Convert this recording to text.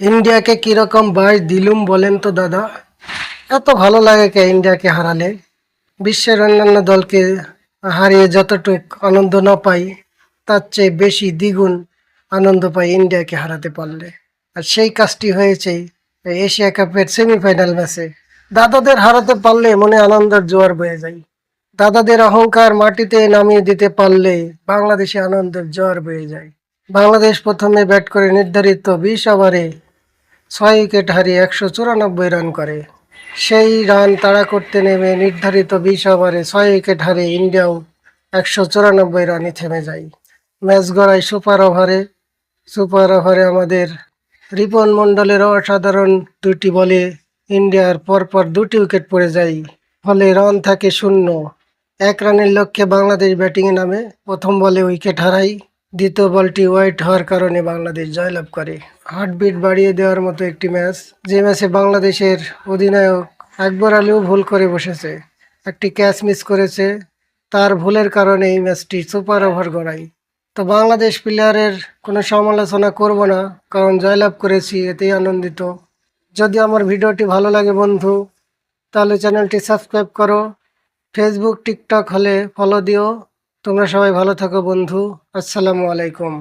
ইন্ডিয়াকে কীরকম বাই দিলুম বলেন তো দাদা? এত ভালো লাগে কে ইন্ডিয়াকে হারালে? বিশ্বের অন্যান্য দলকে হারিয়ে যতটুক আনন্দ না পাই, তার চেয়ে বেশি দ্বিগুণ আনন্দ পাই ইন্ডিয়াকে হারাতে পারলে। আর সেই কাজটি হয়েছে এশিয়া কাপের সেমিফাইনাল ম্যাচে। দাদাদের হারাতে পারলে মনে আনন্দের জোয়ার বয়ে যায়। দাদাদের অহংকার মাটিতে নামিয়ে দিতে পারলে বাংলাদেশে আনন্দের জোয়ার বয়ে যায়। বাংলাদেশ প্রথমে ব্যাট করে নির্ধারিত বিশ ওভারে ছয় উইকেট হারিয়ে একশো চুরানব্বই রান করে। সেই রান তাড়া করতে নেমে নির্ধারিত বিশ ওভারে ছয় উইকেট হারিয়ে ইন্ডিয়াও একশো চুরানব্বই রানে থেমে যায়। ম্যাচ গড়ায় সুপার ওভারে সুপার ওভারে আমাদের রিপন মণ্ডলের অসাধারণ দুটি বলে ইন্ডিয়ার পরপর দুটি উইকেট পড়ে যায়। ফলে রান থাকে শূন্য। এক রানের লক্ষ্যে বাংলাদেশ ব্যাটিংয়ে নামে। প্রথম বলে উইকেট হারায় দ্বিতীয় বলটি ওয়াইট হওয়ার কারণে বাংলাদেশ জয়লাভ করে। হার্টবিট বাড়িয়ে দেওয়ার মতো একটি ম্যাচ, যে ম্যাচে বাংলাদেশের অধিনায়ক আকবর আলীও ভুল করে বসেছে। একটি ক্যাচ মিস করেছে, তার ভুলের কারণে এই ম্যাচটি সুপার ওভার গড়ায় তো বাংলাদেশ প্লেয়ারের কোনো সমালোচনা করব না, কারণ জয়লাভ করেছি, এতেই আনন্দিত। যদি আমার ভিডিওটি ভালো লাগে বন্ধু, তাহলে চ্যানেলটি সাবস্ক্রাইব করো। ফেসবুক, টিকটক হলে ফলো দিও। তোমরা সবাই ভালো থাকো বন্ধু। আসসালামু আলাইকুম।